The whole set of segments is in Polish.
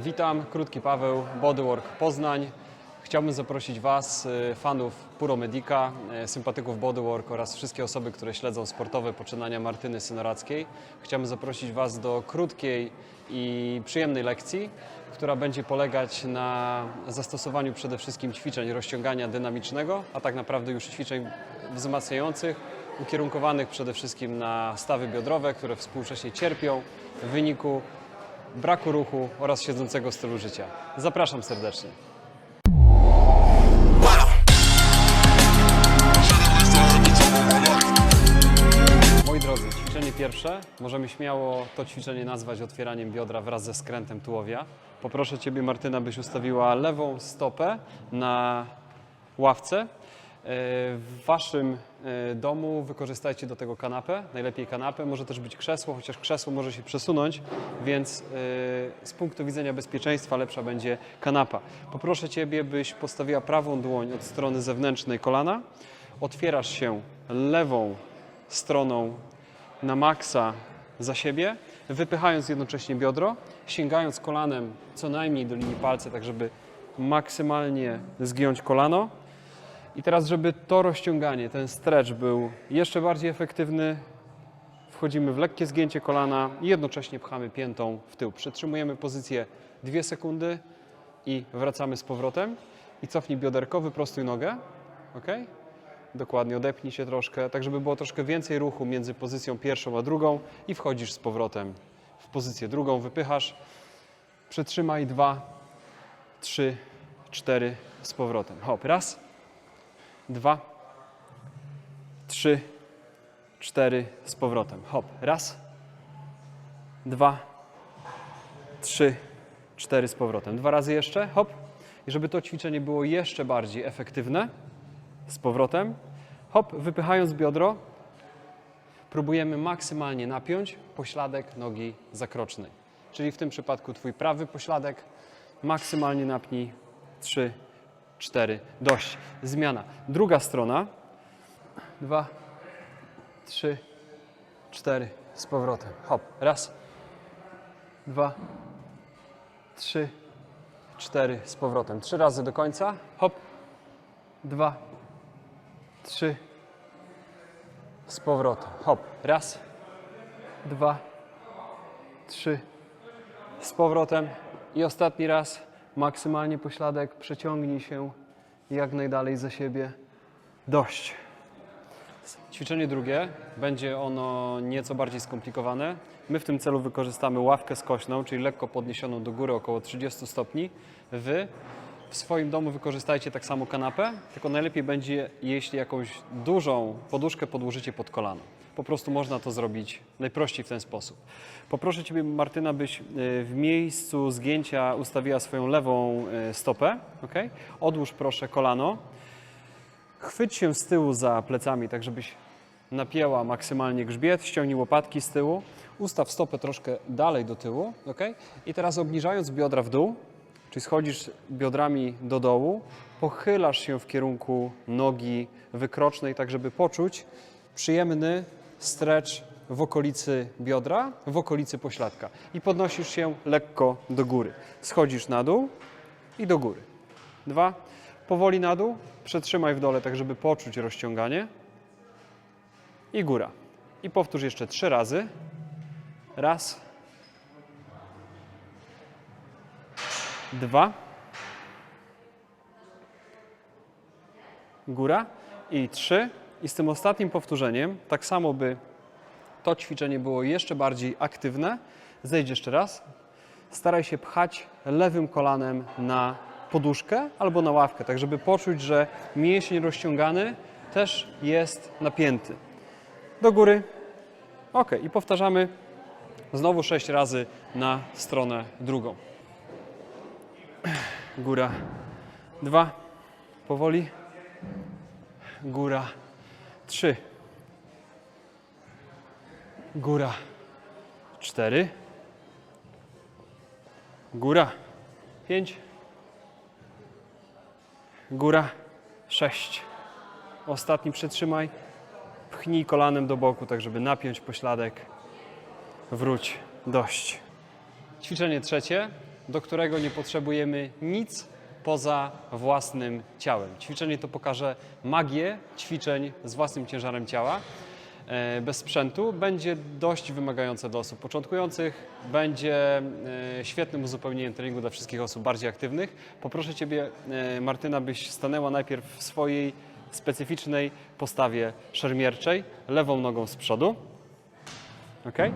Witam, krótki Paweł, Bodywork Poznań. Chciałbym zaprosić Was, y, fanów Puromedica, y, sympatyków Bodywork oraz wszystkie osoby, które śledzą sportowe poczynania Martyny Synorackiej. Chciałbym zaprosić Was do krótkiej i przyjemnej lekcji, która będzie polegać na zastosowaniu przede wszystkim ćwiczeń rozciągania dynamicznego, a tak naprawdę już ćwiczeń wzmacniających, ukierunkowanych przede wszystkim na stawy biodrowe, które współcześnie cierpią w wyniku braku ruchu oraz siedzącego stylu życia. Zapraszam serdecznie. Moi drodzy, ćwiczenie pierwsze. Możemy śmiało to ćwiczenie nazwać otwieraniem biodra wraz ze skrętem tułowia. Poproszę Ciebie, Martyna, byś ustawiła lewą stopę na ławce. W Waszym e, domu wykorzystajcie do tego kanapę, najlepiej kanapę, może też być krzesło, chociaż krzesło może się przesunąć, więc e, z punktu widzenia bezpieczeństwa lepsza będzie kanapa. Poproszę Ciebie, byś postawiła prawą dłoń od strony zewnętrznej kolana, otwierasz się lewą stroną na maksa za siebie, wypychając jednocześnie biodro, sięgając kolanem co najmniej do linii palca, tak żeby maksymalnie zgiąć kolano. I teraz, żeby to rozciąganie, ten stretch był jeszcze bardziej efektywny, wchodzimy w lekkie zgięcie kolana i jednocześnie pchamy piętą w tył. Przytrzymujemy pozycję 2 sekundy i wracamy z powrotem. I cofnij bioderko, wyprostuj nogę. ok? Dokładnie, odepnij się troszkę, tak żeby było troszkę więcej ruchu między pozycją pierwszą a drugą i wchodzisz z powrotem w pozycję drugą, wypychasz. Przytrzymaj dwa, trzy, cztery z powrotem. Hop, raz, dwa, trzy, cztery z powrotem. Hop, raz, dwa, trzy, cztery z powrotem. Dwa razy jeszcze, hop. I żeby to ćwiczenie było jeszcze bardziej efektywne, z powrotem, hop, wypychając biodro, próbujemy maksymalnie napiąć pośladek nogi zakrocznej. Czyli w tym przypadku Twój prawy pośladek. Maksymalnie napnij. 3, 4, dość. Zmiana. Druga strona. 2, 3, 4 z powrotem. Hop. Raz, dwa, trzy, cztery z powrotem. Trzy razy do końca. Hop. Dwa, trzy, z powrotem. Hop. Raz, dwa, trzy, z powrotem. I ostatni raz. Maksymalnie pośladek. Przeciągnij się jak najdalej za siebie. Dość. Ćwiczenie drugie będzie ono nieco bardziej skomplikowane. My w tym celu wykorzystamy ławkę skośną, czyli lekko podniesioną do góry około 30 stopni. Wy w swoim domu wykorzystajcie tak samo kanapę, tylko najlepiej będzie, jeśli jakąś dużą poduszkę podłożycie pod kolano. Po prostu można to zrobić najprościej w ten sposób. Poproszę Ciebie, Martyna, byś y, w miejscu zgięcia ustawiła swoją lewą y, stopę. Okay? Odłóż proszę kolano. Chwyć się z tyłu za plecami, tak żebyś napięła maksymalnie grzbiet, ściągnij łopatki z tyłu, ustaw stopę troszkę dalej do tyłu, ok? I teraz obniżając biodra w dół, czyli schodzisz biodrami do dołu, pochylasz się w kierunku nogi wykrocznej, tak żeby poczuć przyjemny stretch w okolicy biodra, w okolicy pośladka. I podnosisz się lekko do góry. Schodzisz na dół i do góry. Dwa. Powoli na dół. Przetrzymaj w dole, tak żeby poczuć rozciąganie. I góra. I powtórz jeszcze trzy razy. Raz. Dwa. Góra. I trzy. I z tym ostatnim powtórzeniem, tak samo by to ćwiczenie było jeszcze bardziej aktywne. Zejdź jeszcze raz. Staraj się pchać lewym kolanem na poduszkę albo na ławkę, tak żeby poczuć, że mięsień rozciągany też jest napięty. Do góry. Ok, i powtarzamy znowu sześć razy na stronę drugą. Góra. Dwa. Powoli. Góra. Trzy. Góra. Cztery. Góra. Pięć. Góra. Sześć. Ostatni przytrzymaj. Pchnij kolanem do boku, tak żeby napiąć pośladek. Wróć. Dość. Ćwiczenie trzecie. do którego nie potrzebujemy nic poza własnym ciałem. Ćwiczenie to pokaże magię ćwiczeń z własnym ciężarem ciała e, bez sprzętu. Będzie dość wymagające dla osób początkujących, będzie e, świetnym uzupełnieniem treningu dla wszystkich osób bardziej aktywnych. Poproszę Ciebie, e, Martyna, byś stanęła najpierw w swojej specyficznej postawie szermierczej, lewą nogą z przodu. Okay.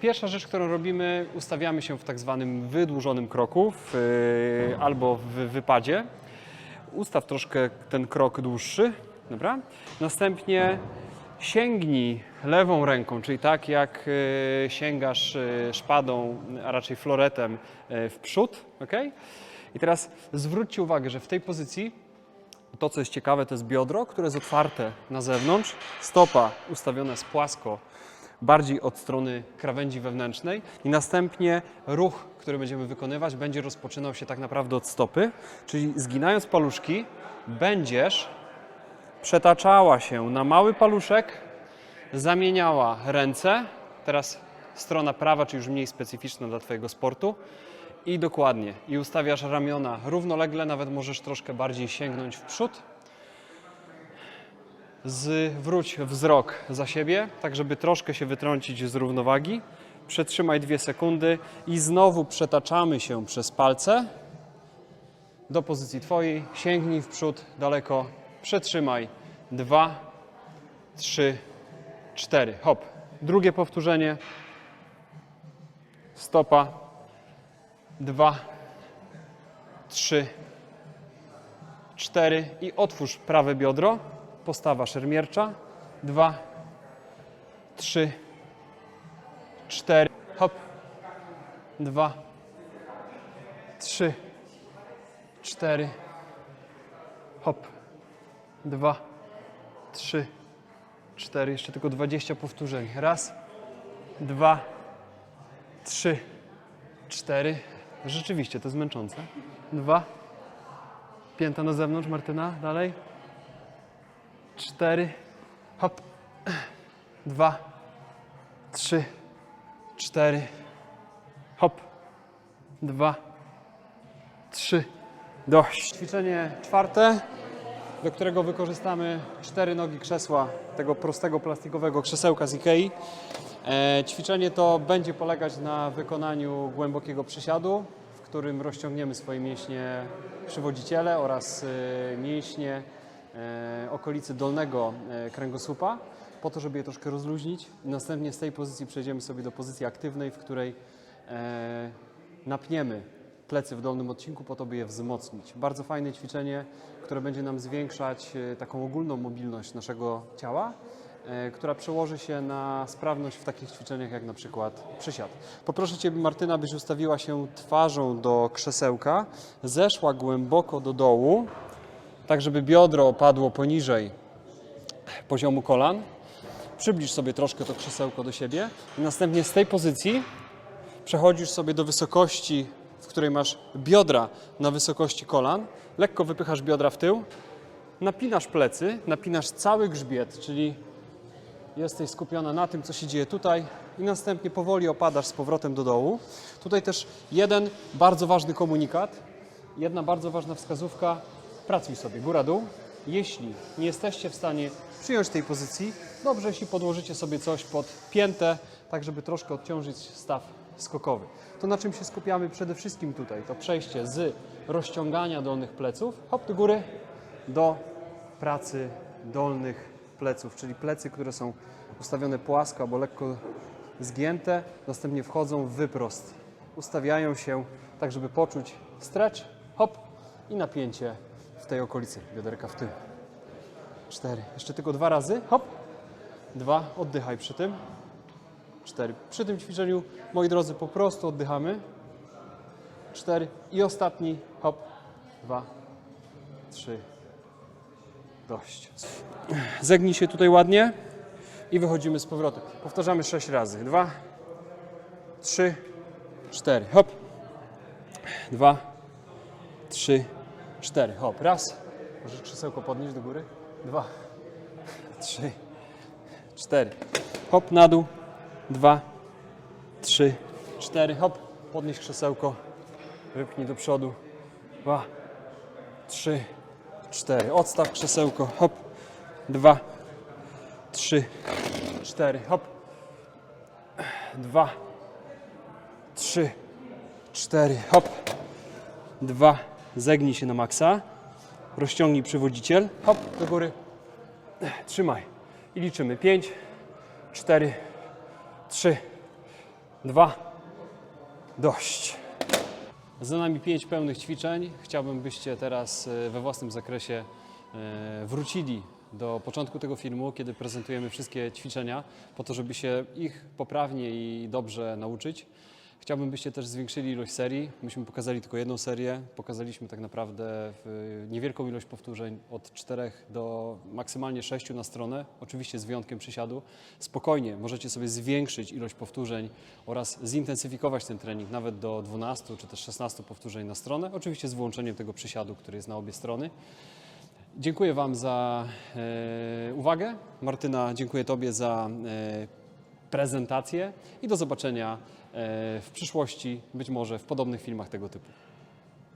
Pierwsza rzecz, którą robimy, ustawiamy się w tak zwanym wydłużonym kroku w, e, albo w wypadzie. Ustaw troszkę ten krok dłuższy, dobra? Następnie sięgnij lewą ręką, czyli tak jak e, sięgasz e, szpadą, a raczej floretem e, w przód, ok? I teraz zwróćcie uwagę, że w tej pozycji to, co jest ciekawe, to jest biodro, które jest otwarte na zewnątrz, stopa ustawiona jest płasko, bardziej od strony krawędzi wewnętrznej i następnie ruch, który będziemy wykonywać, będzie rozpoczynał się tak naprawdę od stopy, czyli zginając paluszki, będziesz przetaczała się na mały paluszek, zamieniała ręce, teraz strona prawa, czy już mniej specyficzna dla Twojego sportu, i dokładnie. I ustawiasz ramiona równolegle, nawet możesz troszkę bardziej sięgnąć w przód. Zwróć wzrok za siebie, tak żeby troszkę się wytrącić z równowagi. Przetrzymaj dwie sekundy i znowu przetaczamy się przez palce do pozycji Twojej. Sięgnij w przód daleko. Przetrzymaj. Dwa, trzy, cztery. Hop. Drugie powtórzenie. Stopa dwa, trzy, cztery i otwórz prawe biodro. Postawa szermiercza. Dwa, trzy, cztery. Hop. Dwa, trzy, cztery. Hop. Dwa, trzy, cztery. Jeszcze tylko 20 powtórzeń. Raz, dwa, trzy, cztery. Rzeczywiście, to jest męczące. Dwa. Pięta na zewnątrz, Martyna. Dalej. Cztery. Hop. Dwa. Trzy. Cztery. Hop. Dwa. Trzy. Dość. Ćwiczenie czwarte, do którego wykorzystamy cztery nogi krzesła, tego prostego plastikowego krzesełka z Ikei. E, ćwiczenie to będzie polegać na wykonaniu głębokiego przysiadu, w którym rozciągniemy swoje mięśnie przywodziciele oraz e, mięśnie okolicy dolnego e, kręgosłupa, po to, żeby je troszkę rozluźnić. Następnie z tej pozycji przejdziemy sobie do pozycji aktywnej, w której e, napniemy plecy w dolnym odcinku po to, by je wzmocnić. Bardzo fajne ćwiczenie, które będzie nam zwiększać e, taką ogólną mobilność naszego ciała, e, która przełoży się na sprawność w takich ćwiczeniach jak na przykład przysiad. Poproszę Cię Martyna, byś ustawiła się twarzą do krzesełka, zeszła głęboko do dołu, tak żeby biodro opadło poniżej poziomu kolan. Przybliż sobie troszkę to krzesełko do siebie i następnie z tej pozycji przechodzisz sobie do wysokości, w której masz biodra na wysokości kolan, lekko wypychasz biodra w tył, napinasz plecy, napinasz cały grzbiet, czyli jesteś skupiona na tym, co się dzieje tutaj i następnie powoli opadasz z powrotem do dołu. Tutaj też jeden bardzo ważny komunikat, jedna bardzo ważna wskazówka. Pracuj sobie góra-dół. Jeśli nie jesteście w stanie przyjąć tej pozycji, dobrze, jeśli podłożycie sobie coś pod piętę, tak żeby troszkę odciążyć staw skokowy. To na czym się skupiamy przede wszystkim tutaj, to przejście z rozciągania dolnych pleców, hop do góry, do pracy dolnych pleców, czyli plecy, które są ustawione płasko albo lekko zgięte, następnie wchodzą wyprost. Ustawiają się tak, żeby poczuć stretch, hop i napięcie w tej okolicy bioderka w tył. Cztery. Jeszcze tylko dwa razy, hop. Dwa, oddychaj przy tym. Cztery. Przy tym ćwiczeniu, moi drodzy, po prostu oddychamy. Cztery. I ostatni, hop. Dwa, trzy. Dość. Zegnij się tutaj ładnie i wychodzimy z powrotem. Powtarzamy sześć razy. Dwa, trzy, cztery. Hop. Dwa, trzy, cztery. Hop. Raz. Możesz krzesełko podnieść do góry. Dwa, trzy, cztery. Hop na dół. Dwa, trzy, cztery. Hop. Podnieś krzesełko, wypchnij do przodu. Dwa, trzy, cztery. Odstaw krzesełko, hop. Dwa, trzy, cztery, hop. Dwa, trzy, cztery, hop. Dwa, zegnij się na maksa. Rozciągnij przywodziciel, hop, do góry. Trzymaj. I liczymy. Pięć, cztery, trzy, dwa, dość. Za nami pięć pełnych ćwiczeń. Chciałbym, byście teraz e, we własnym zakresie e, wrócili do początku tego filmu, kiedy prezentujemy wszystkie ćwiczenia, po to, żeby się ich poprawnie i dobrze nauczyć. Chciałbym, byście też zwiększyli ilość serii. Myśmy pokazali tylko jedną serię. Pokazaliśmy tak naprawdę niewielką ilość powtórzeń od 4 do maksymalnie 6 na stronę, oczywiście z wyjątkiem przysiadu. Spokojnie możecie sobie zwiększyć ilość powtórzeń oraz zintensyfikować ten trening nawet do 12 czy też 16 powtórzeń na stronę, oczywiście z wyłączeniem tego przysiadu, który jest na obie strony. Dziękuję Wam za e, uwagę. Martyna, dziękuję Tobie za e, prezentację i do zobaczenia w przyszłości, być może w podobnych filmach tego typu.